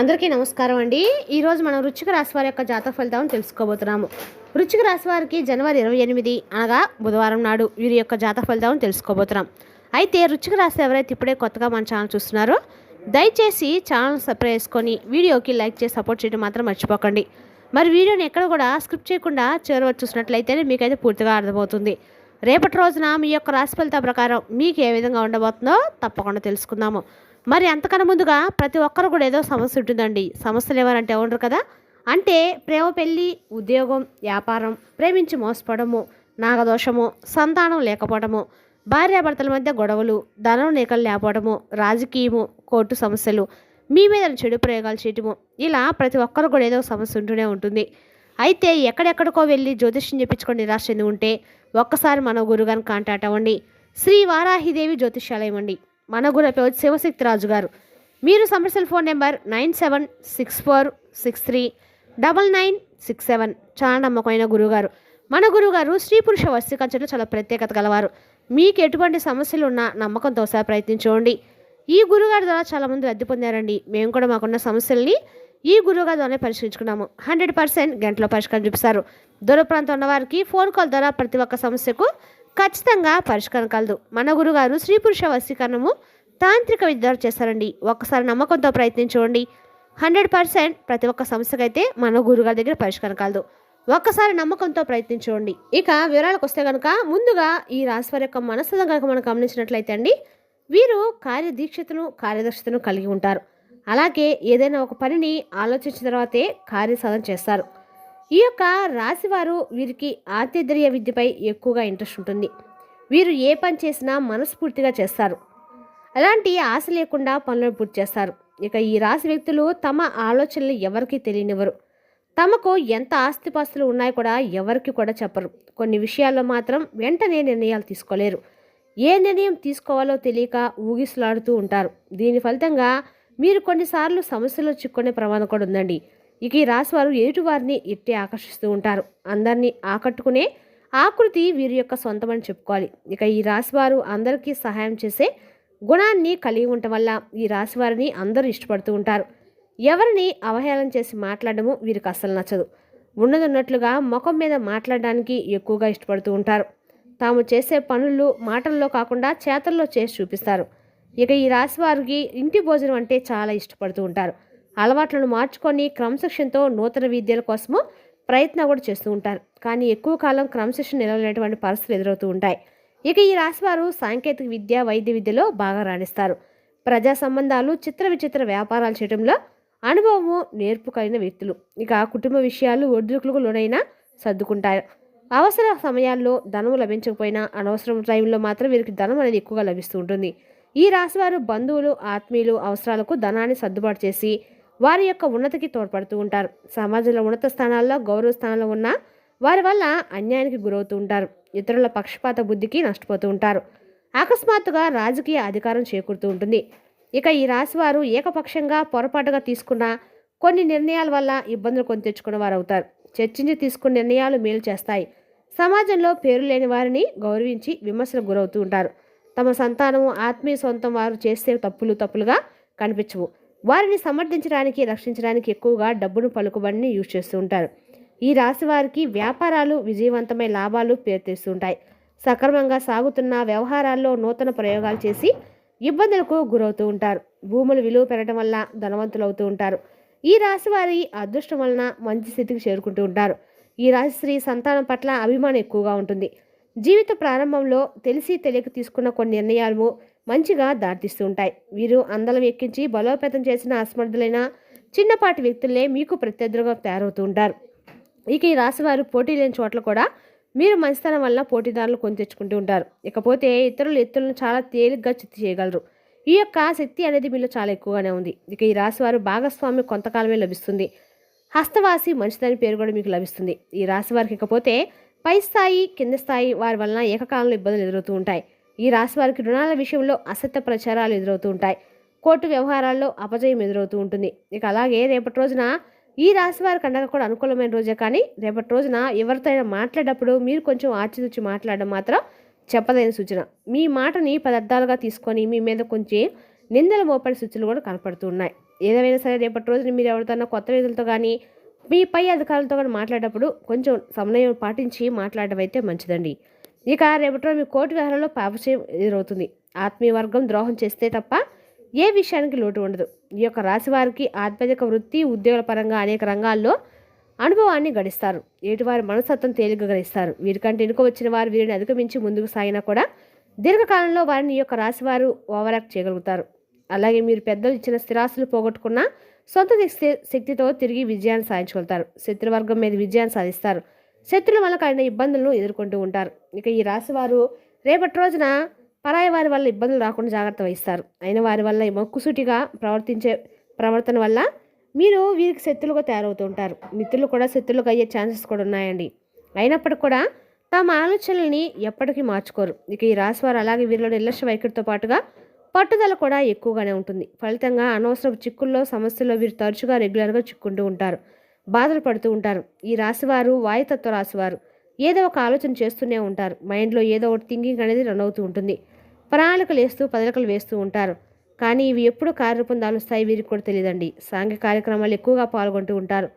అందరికీ నమస్కారం అండి. ఈరోజు మనం రుచిక రాశి వారి యొక్క జాతక ఫలితాలను తెలుసుకోబోతున్నాము. రుచిక రాశి వారికి జనవరి ఇరవై ఎనిమిది అనగా బుధవారం నాడు వీరి యొక్క జాతక ఫలితాలను తెలుసుకోబోతున్నాం. అయితే రుచిక రాశి ఎవరైతే ఇప్పుడే కొత్తగా మన ఛానల్ చూస్తున్నారో దయచేసి ఛానల్ సబ్స్క్రైబ్ చేసుకొని వీడియోకి లైక్ చేసి సపోర్ట్ చేయడం మాత్రం మర్చిపోకండి. మరి వీడియోని ఎక్కడ కూడా స్క్రిప్ట్ చేయకుండా చేరవచ్చు చూసినట్లయితేనే మీకైతే పూర్తిగా అర్థమవుతుంది. రేపటి రోజున మీ యొక్క రాశి ఫలితాల ప్రకారం మీకు ఏ విధంగా ఉండబోతుందో తప్పకుండా తెలుసుకుందాము. మరి అంతకన్నా ముందుగా ప్రతి ఒక్కరు కూడా ఏదో సమస్య ఉంటుందండి. సమస్యలు ఎవరంటే ఉండరు కదా? అంటే ప్రేమ పెళ్ళి ఉద్యోగం వ్యాపారం ప్రేమించి మోసపోవడము నాగదోషము సంతానం లేకపోవడము భార్యాభర్తల మధ్య గొడవలు ధనం నీకలు లేకపోవడము రాజకీయము కోర్టు సమస్యలు మీ మీద చెడు ప్రయోగాలు చేయటము ఇలా ప్రతి ఒక్కరు కూడా ఏదో సమస్య ఉంటూనే ఉంటుంది. అయితే ఎక్కడెక్కడికో వెళ్ళి జ్యోతిష్యం చెప్పించుకొని నిరాశ చెంది ఉంటే ఒక్కసారి మన గురుగారిని కాంటాక్ట్ అవ్వండి. శ్రీ వారాహిదేవి జ్యోతిష్యాలయం అండి. మన గురు శివశక్తి రాజు గారు మీరు సమస్యల phone number nine seven six four six three double nine six seven. చాలా నమ్మకమైన గురువుగారు. మన గురువుగారు స్త్రీ పురుష వస్తికంచంలో చాలా ప్రత్యేకత గలవారు. మీకు ఎటువంటి సమస్యలు ఉన్నా నమ్మకంతో ఒకసారి ప్రయత్నించుకోండి ఈ గురుగారి ద్వారా చాలామంది లబ్ధి పొందారండి. మేము కూడా మాకున్న సమస్యల్ని ఈ గురువుగారి ద్వారానే పరిష్కరించుకున్నాము. హండ్రెడ్ పర్సెంట్ గంటలో పరిష్కారం చూపిస్తారు. దూర ప్రాంతం ఉన్న వారికి ఫోన్ కాల్ ద్వారా ప్రతి ఒక్క సమస్యకు ఖచ్చితంగా పరిష్కారం కలదు. మన గురుగారు స్త్రీ పురుష వశీకరణము తాంత్రిక విద్యలు చేస్తారండి. ఒక్కసారి నమ్మకంతో ప్రయత్నించుకోండి హండ్రెడ్ పర్సెంట్ ప్రతి ఒక్క సమస్యకైతే మన గురుగారి దగ్గర పరిష్కారం కలదు. ఒక్కసారి నమ్మకంతో ప్రయత్నించుకోండి ఇక వివరాలకు వస్తే కనుక ముందుగా ఈ రాశి వారి యొక్క మనస్సును కనుక మనం గమనించినట్లయితే అండి వీరు కార్యదీక్షతను కార్యదర్శతను కలిగి ఉంటారు. అలాగే ఏదైనా ఒక పనిని ఆలోచించిన తర్వాతే కార్యసాధన చేస్తారు. ఈ యొక్క రాశివారు వీరికి ఆతిథ్య విద్యపై ఎక్కువగా ఇంట్రెస్ట్ ఉంటుంది. వీరు ఏ పని చేసినా మనస్ఫూర్తిగా చేస్తారు. అలాంటి ఆశ లేకుండా పనులను పూర్తి చేస్తారు. ఇక ఈ రాశి వ్యక్తులు తమ ఆలోచనలు ఎవరికీ తెలియనివ్వరు. తమకు ఎంత ఆస్తిపాస్తులు ఉన్నాయో కూడా ఎవరికి కూడా చెప్పరు. కొన్ని విషయాల్లో మాత్రం వెంటనే నిర్ణయాలు తీసుకోలేరు. ఏ నిర్ణయం తీసుకోవాలో తెలియక ఊగిసలాడుతూ ఉంటారు. దీని ఫలితంగా మీరు కొన్నిసార్లు సమస్యలో చిక్కునే ప్రమాదం కూడా ఉందండి. ఇక ఈ రాశి వారు ఎదుటి ఆకర్షిస్తూ ఉంటారు. అందరినీ ఆకట్టుకునే ఆకృతి వీరి యొక్క సొంతమని చెప్పుకోవాలి. ఇక ఈ రాశి వారు అందరికీ సహాయం చేసే గుణాన్ని కలిగి ఉండటం వల్ల ఈ రాశి వారిని అందరూ ఇష్టపడుతూ ఉంటారు. ఎవరిని అవహేళన చేసి మాట్లాడడము వీరికి అస్సలు నచ్చదు. ఉన్నదన్నట్లుగా ముఖం మీద మాట్లాడడానికి ఎక్కువగా ఇష్టపడుతూ ఉంటారు. తాము చేసే పనులు మాటల్లో కాకుండా చేతల్లో చేసి చూపిస్తారు. ఇక ఈ రాశి వారికి ఇంటి భోజనం అంటే చాలా ఇష్టపడుతూ ఉంటారు. అలవాట్లను మార్చుకొని క్రమశిక్షణతో నూతన విద్యల కోసము ప్రయత్నం కూడా చేస్తూ ఉంటారు. కానీ ఎక్కువ కాలం క్రమశిక్షణ నిలవలేనటువంటి పరిస్థితులు ఎదురవుతూ ఉంటాయి. ఇక ఈ రాశివారు సాంకేతిక విద్య వైద్య విద్యలో బాగా రాణిస్తారు. ప్రజా సంబంధాలు చిత్ర విచిత్ర వ్యాపారాలు చేయడంలో అనుభవము నేర్పు కలిగిన వ్యక్తులు. ఇక కుటుంబ విషయాలు ఒడిదుడుకులకు లోనైనా సర్దుకుంటారు. అవసర సమయాల్లో ధనం లభించకపోయినా అనవసరం టైంలో మాత్రం వీరికి ధనం అనేది ఎక్కువగా లభిస్తూ ఉంటుంది. ఈ రాశివారు బంధువులు ఆత్మీయులు అవసరాలకు ధనాన్ని సర్దుబాటు చేసి వారి యొక్క ఉన్నతికి తోడ్పడుతూ ఉంటారు. సమాజంలో ఉన్నత స్థానాల్లో గౌరవ స్థానంలో ఉన్న వారి వల్ల అన్యాయానికి గురవుతూ ఉంటారు. ఇతరుల పక్షపాత బుద్ధికి నష్టపోతూ ఉంటారు. అకస్మాత్తుగా రాజకీయ అధికారం చేకూరుతూ ఉంటుంది. ఇక ఈ రాశివారు ఏకపక్షంగా పొరపాటుగా తీసుకున్న కొన్ని నిర్ణయాల వల్ల ఇబ్బందులు కొని తెచ్చుకున్న వారు అవుతారు చర్చించి తీసుకున్న నిర్ణయాలు మేలు చేస్తాయి. సమాజంలో పేరు లేని వారిని గౌరవించి విమర్శలకు గురవుతూ ఉంటారు. తమ సంతానం ఆత్మీయ సొంతం వారు చేసే తప్పులు తప్పులుగా కనిపించవు. వారిని సమర్థించడానికి రక్షించడానికి ఎక్కువగా డబ్బును పలుకుబడిని యూజ్ చేస్తూ ఉంటారు. ఈ రాశి వారికి వ్యాపారాలు విజయవంతమైన లాభాలు పేరు తెస్తుంటాయి సక్రమంగా సాగుతున్న వ్యవహారాల్లో నూతన ప్రయోగాలు చేసి ఇబ్బందులకు గురవుతూ ఉంటారు. భూముల విలువ పెరగడం వల్ల ధనవంతులు అవుతూ ఉంటారు. ఈ రాశి వారి అదృష్టం వలన మంచి స్థితికి చేరుకుంటూ ఉంటారు. ఈ రాశి స్త్రీ సంతానం పట్ల అభిమానం ఎక్కువగా ఉంటుంది. జీవిత ప్రారంభంలో తెలిసి తెలియక తీసుకున్న కొన్ని నిర్ణయాలు మంచిగా దారితీస్తూ ఉంటాయి వీరు అందలం ఎక్కించి బలోపేతం చేసిన అసమర్థులైన చిన్నపాటి వ్యక్తులే మీకు ప్రత్యర్థులుగా తయారవుతూ ఉంటారు ఇక ఈ రాశివారు పోటీ లేని చోట్ల కూడా మీరు మంచితనం వల్ల పోటీదారులు కొని తెచ్చుకుంటూ ఉంటారు. ఇకపోతే ఇతరుల ఎత్తులను చాలా తేలిగ్గా చిత్తి చేయగలరు. ఈ యొక్క శక్తి అనేది మీలో చాలా ఎక్కువగానే ఉంది. ఇక ఈ రాశివారు భాగస్వామి కొంతకాలమే లభిస్తుంది. హస్తవాసి మంచిదని పేరు కూడా మీకు లభిస్తుంది. ఈ రాశి వారికి ఇకపోతే పై స్థాయి కింద స్థాయి వారి వలన ఏకకాలంలో ఇబ్బందులు ఎదురవుతూ ఉంటాయి. ఈ రాశి వారికి రుణాల విషయంలో అసత్య ప్రచారాలు ఎదురవుతూ ఉంటాయి. కోర్టు వ్యవహారాల్లో అపజయం ఎదురవుతూ ఉంటుంది. ఇక అలాగే రేపటి రోజున ఈ రాశి వారికి అండగా కూడా అనుకూలమైన రోజే కానీ రేపటి రోజున ఎవరితో అయినా మాట్లాడేటప్పుడు మీరు కొంచెం ఆచితూచి మాట్లాడడం మాత్రం చెప్పదైన సూచన. మీ మాటని పదార్థాలుగా తీసుకొని మీ మీద కొంచెం నిందల మోపడి సూచనలు కూడా కనపడుతూ ఉన్నాయి. సరే రేపటి రోజున మీరు ఎవరితోనో కొత్త విధులతో కానీ మీ పై అధికారులతో కానీ మాట్లాడేటప్పుడు కొంచెం సమన్వయం పాటించి మాట్లాడడం అయితే మంచిదండి. ఇక రేపటిలో మీ కోర్టు వ్యవహారంలో పాపచయం ఎదురవుతుంది. ఆత్మీయ వర్గం ద్రోహం చేస్తే తప్ప ఏ విషయానికి లోటు ఉండదు. ఈ యొక్క రాశి వారికి ఆధ్యాత్మిక వృత్తి ఉద్యోగుల పరంగా అనేక రంగాల్లో అనుభవాన్ని గడిస్తారు. ఏటివారి మనస్తత్వం తేలిక గ్రహిస్తారు. వీరికంటే ఎనుక వచ్చిన వారు వీరిని అధిగమించి ముందుకు సాగినా కూడా దీర్ఘకాలంలో వారిని ఈ యొక్క రాశి వారు ఓవరాక్ట్ చేయగలుగుతారు. అలాగే మీరు పెద్దలు ఇచ్చిన స్థిరాస్తులు పోగొట్టుకున్న సొంత శక్తి- శక్తితో తిరిగి విజయాన్ని సాధించగలుగుతారు. శత్రువర్గం మీద విజయాన్ని సాధిస్తారు. శత్రుల వల్ల కలిగిన ఇబ్బందులను ఎదుర్కొంటూ ఉంటారు. ఇక ఈ రాశివారు రేపటి రోజున పరాయి వారి వల్ల ఇబ్బందులు రాకుండా జాగ్రత్త వహిస్తారు. అయిన వారి వల్ల మొక్కుసూటిగా ప్రవర్తించే ప్రవర్తన వల్ల మీరు వీరికి శత్రులుగా తయారవుతూ ఉంటారు. మిత్రులు కూడా శత్రులుగా అయ్యే ఛాన్సెస్ కూడా ఉన్నాయండి. అయినప్పటికీ కూడా తమ ఆలోచనల్ని ఎప్పటికీ మార్చుకోరు. ఇక ఈ రాశి వారు అలాగే వీరిలో నిర్లక్ష్య వైఖరితో పాటుగా పట్టుదల కూడా ఎక్కువగానే ఉంటుంది. ఫలితంగా అనవసరపు చిక్కుల్లో సమస్యల్లో వీరు తరచుగా రెగ్యులర్గా చిక్కుంటూ ఉంటారు. బాధలు పడుతూ ఉంటారు. ఈ రాశివారు వాయుతత్వ రాశివారు ఏదో ఒక ఆలోచన చేస్తూనే ఉంటారు. మైండ్లో ఏదో ఒకటి థింకింగ్ అనేది రన్ అవుతూ ఉంటుంది. ప్రణాళికలు వేస్తూ పదలికలు వేస్తూ ఉంటారు. కానీ ఇవి ఎప్పుడు కార్యరూపం దాలుస్తాయి వీరికి కూడా తెలియదండి. సాంఘిక కార్యక్రమాలు ఎక్కువగా పాల్గొంటూ ఉంటారు.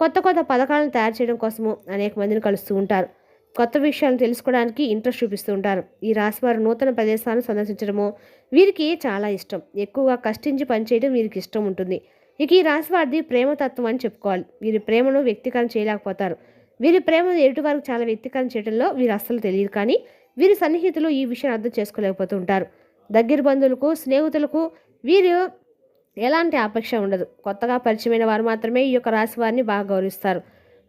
కొత్త కొత్త పథకాలను తయారు చేయడం కోసము అనేక మందిని కలుస్తూ ఉంటారు. కొత్త విషయాలను తెలుసుకోవడానికి ఇంట్రెస్ట్ చూపిస్తూ ఉంటారు. ఈ రాశివారు నూతన ప్రదేశాలను సందర్శించడము వీరికి చాలా ఇష్టం. ఎక్కువగా కష్టించి పనిచేయడం వీరికి ఇష్టం ఉంటుంది. ఇక ఈ రాశివారిది ప్రేమతత్వం అని చెప్పుకోవాలి. వీరి ప్రేమను వ్యక్తీకరణ చేయలేకపోతారు. వీరి ప్రేమను ఎదుటి వారికి చాలా వ్యక్తీకరణ చేయడంలో వీరు అస్సలు తెలియదు కానీ వీరి సన్నిహితులు ఈ విషయం అర్థం చేసుకోలేకపోతూ ఉంటారు దగ్గర బంధువులకు స్నేహితులకు వీరు ఎలాంటి ఆపేక్ష ఉండదు. కొత్తగా పరిచయమైన వారు మాత్రమే ఈ యొక్క రాశి వారిని బాగా గౌరవిస్తారు.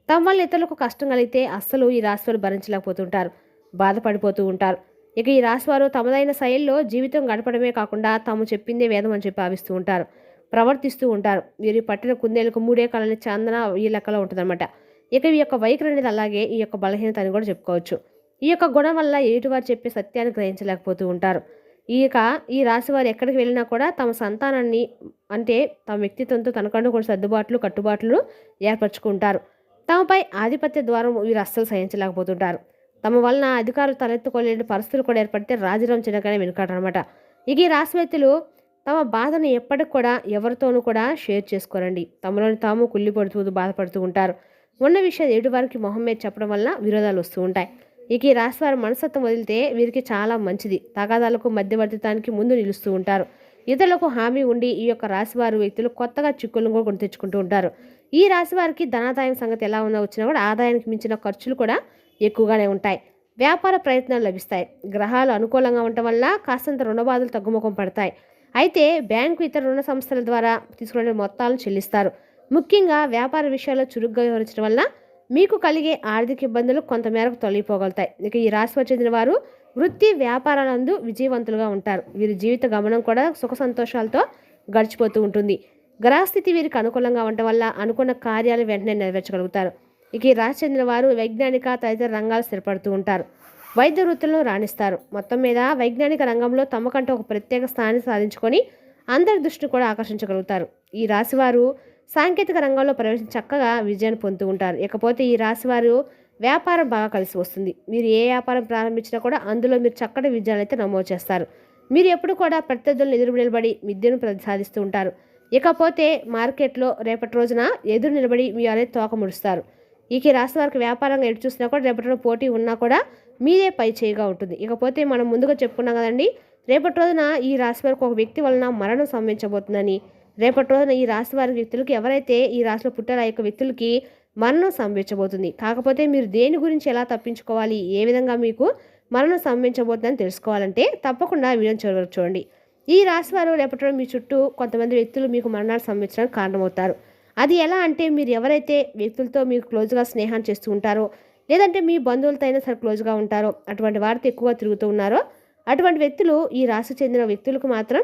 తమ వల్ల ఇతరులకు కష్టం కలిగితే అస్సలు ఈ రాశి వారు భరించలేకపోతుంటారు. బాధపడిపోతూ ఉంటారు. ఇక ఈ రాశి వారు తమదైన శైలిలో జీవితం గడపడమే కాకుండా తాము చెప్పిందే వేదం అని చెప్పి భావిస్తూ ఉంటారు. ప్రవర్తిస్తూ ఉంటారు. వీరి పట్టిన కుందేలకు మూడే కాలని చందన ఈ లెక్కలో ఉంటుందన్నమాట. ఇక ఈ యొక్క వైఖరి అనేది అలాగే ఈ యొక్క బలహీనత అని కూడా చెప్పుకోవచ్చు. ఈ యొక్క గుణం వల్ల ఎదుటివారు చెప్పే సత్యాన్ని గ్రహించలేకపోతూ ఉంటారు. ఈక ఈ రాశి వారు ఎక్కడికి వెళ్ళినా కూడా తమ సంతానాన్ని అంటే తమ వ్యక్తిత్వంతో తనకంటూ కూడా సర్దుబాట్లు కట్టుబాట్లు ఏర్పరచుకుంటారు. తమపై ఆధిపత్య ద్వారం వీరు అస్సలు సహించలేకపోతుంటారు. తమ వలన అధికారులు తలెత్తుకోలేని పరిస్థితులు కూడా ఏర్పడితే రాజీనామా చిన్నగానే వెనుకాడనమాట ఇక ఈ రాశి వ్యక్తులు తమ బాధను ఎప్పటికి కూడా ఎవరితోనూ కూడా షేర్ చేసుకోరండి. తమలోని తాము కుళ్ళిపడుతూ బాధపడుతూ ఉంటారు. ఉన్న విషయాలు ఎటువారికి మొహం మీద చెప్పడం వల్ల విరోధాలు వస్తూ ఉంటాయి. ఇక ఈ రాశి వారు మనస్తత్వం వదిలితే వీరికి చాలా మంచిది. తగాదాలకు మధ్యవర్తిత్వానికి ముందు నిలుస్తూ ఉంటారు. ఇతరులకు హామీ ఉండి ఈ యొక్క రాశివారు వ్యక్తులు కొత్తగా చిక్కులను కూడా కొని తెచ్చుకుంటూ ఉంటారు. ఈ రాశి వారికి ధనాదాయం సంగతి ఎలా ఉన్నా వచ్చినా కూడా ఆదాయానికి మించిన ఖర్చులు కూడా ఎక్కువగానే ఉంటాయి. వ్యాపార ప్రయత్నాలు లభిస్తాయి. గ్రహాలు అనుకూలంగా ఉండటం వల్ల కాస్తంత రుణబాధలు తగ్గుముఖం పడతాయి. అయితే బ్యాంకు ఇతర రుణ సంస్థల ద్వారా తీసుకునే మొత్తాలను చెల్లిస్తారు. ముఖ్యంగా వ్యాపార విషయాల్లో చురుగ్గా వ్యవహరించడం వల్ల మీకు కలిగే ఆర్థిక ఇబ్బందులు కొంతమేరకు తొలగిపోగలుగుతాయి. ఇక ఈ రాశిలో చెందిన వారు వృత్తి వ్యాపారాలందు విజయవంతులుగా ఉంటారు. వీరి జీవిత గమనం కూడా సుఖ సంతోషాలతో గడిచిపోతూ ఉంటుంది. గ్రహస్థితి వీరికి అనుకూలంగా ఉండటం వల్ల అనుకున్న కార్యాలు వెంటనే నెరవేర్చగలుగుతారు. ఇక ఈ రాశి చెందిన వారు వైజ్ఞానిక తదితర రంగాలు స్థిరపడుతూ ఉంటారు. వైద్య వృత్తులను రాణిస్తారు. మొత్తం మీద వైజ్ఞానిక రంగంలో తమకంటూ ఒక ప్రత్యేక స్థానాన్ని సాధించుకొని అందరి దృష్టిని కూడా ఆకర్షించగలుగుతారు. ఈ రాశివారు సాంకేతిక రంగంలో ప్రవేశించి చక్కగా విజయాన్ని పొందుతూ ఉంటారు. ఇకపోతే ఈ రాశివారు వ్యాపారం బాగా కలిసి వస్తుంది. మీరు ఏ వ్యాపారం ప్రారంభించినా కూడా అందులో మీరు చక్కటి విజయాలు అయితే నమోదు చేస్తారు. మీరు ఎప్పుడు కూడా ప్రత్యర్థులను ఎదురు నిలబడి విద్యను ప్ర- సాధిస్తూ ఉంటారు. ఇకపోతే మార్కెట్లో రేపటి రోజున ఎదురు నిలబడి మీ అనేది తోక ముడుస్తారు. ఇక ఈ రాశి వారికి వ్యాపారంగా ఎటు చూసినా కూడా రేపటి రోజు పోటీ ఉన్నా కూడా మీదే పై చేయిగా ఉంటుంది. ఇకపోతే మనం ముందుగా చెప్పుకున్నాం కదండి రేపటి రోజున ఈ రాశి వారికి ఒక వ్యక్తి వలన మరణం సంభవించబోతుందని. రేపటి రోజున ఈ రాశి వారి వ్యక్తులకి ఎవరైతే ఈ రాశిలో పుట్టారో ఆ యొక్క వ్యక్తులకి మరణం సంభవించబోతుంది. కాకపోతే మీరు దేని గురించి ఎలా తప్పించుకోవాలి ఏ విధంగా మీకు మరణం సంభవించబోతుందని తెలుసుకోవాలంటే తప్పకుండా వీడియో చివరి చూడండి. ఈ రాశి వారు రేపటి రోజు మీ చుట్టూ కొంతమంది వ్యక్తులు మీకు మరణాలు సంభవించడానికి కారణమవుతారు. అది ఎలా అంటే మీరు ఎవరైతే వ్యక్తులతో మీకు క్లోజ్గా స్నేహం చేస్తూ ఉంటారో లేదంటే మీ బంధువులతో అయినా సరే క్లోజ్గా ఉంటారో? అటువంటి వారితో ఎక్కువగా తిరుగుతూ ఉన్నారో? అటువంటి వ్యక్తులు ఈ రాశి చెందిన వ్యక్తులకు మాత్రం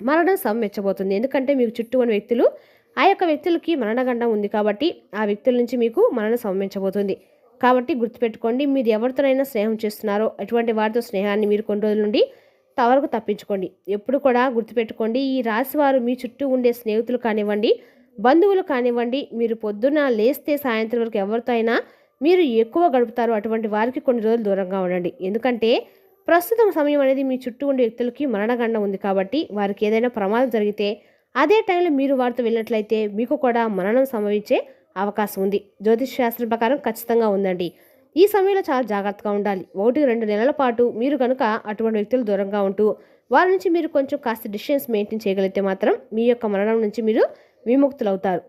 మరణం సమ్మెచ్చబోతుంది. ఎందుకంటే మీకు చుట్టూ ఉన్న వ్యక్తులు ఆ యొక్క వ్యక్తులకి మరణగండం ఉంది కాబట్టి ఆ వ్యక్తుల నుంచి మీకు మరణం సమ్మించబోతుంది కాబట్టి గుర్తుపెట్టుకోండి మీరు ఎవరితోనైనా స్నేహం చేస్తున్నారో అటువంటి వారితో స్నేహాన్ని మీరు కొన్ని రోజుల నుండి తవరకు తప్పించుకోండి. ఎప్పుడు కూడా గుర్తుపెట్టుకోండి ఈ రాశి వారు మీ చుట్టూ ఉండే స్నేహితులు కానివ్వండి బంధువులు కానివ్వండి మీరు పొద్దున్న లేస్తే సాయంత్రం వరకు ఎవరితో అయినా మీరు ఎక్కువ గడుపుతారు అటువంటి వారికి కొన్ని రోజులు దూరంగా ఉండండి. ఎందుకంటే ప్రస్తుతం సమయం అనేది మీ చుట్టూ ఉండే వ్యక్తులకి మరణగండం ఉంది కాబట్టి వారికి ఏదైనా ప్రమాదం జరిగితే అదే టైంలో మీరు వారితో వెళ్ళినట్లయితే మీకు కూడా మరణం సంభవించే అవకాశం ఉంది. జ్యోతిష్ శాస్త్రం ప్రకారం ఖచ్చితంగా ఉందండి. ఈ సమయంలో చాలా జాగ్రత్తగా ఉండాలి. ఒకటి రెండు నెలల పాటు మీరు కనుక అటువంటి వ్యక్తులు దూరంగా ఉంటూ వారి నుంచి మీరు కొంచెం కాస్త డిస్టెన్స్ మెయింటైన్ చేయగలిగితే మాత్రం మీ యొక్క మరణం నుంచి మీరు విముక్తులవుతారు.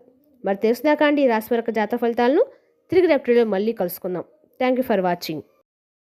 మరి తెలుసుదాకా అండి ఈ రాశి వరకు జాతక ఫలితాలను. తిరిగి రేపటిలో మళ్ళీ కలుసుకుందాం. Thank you for watching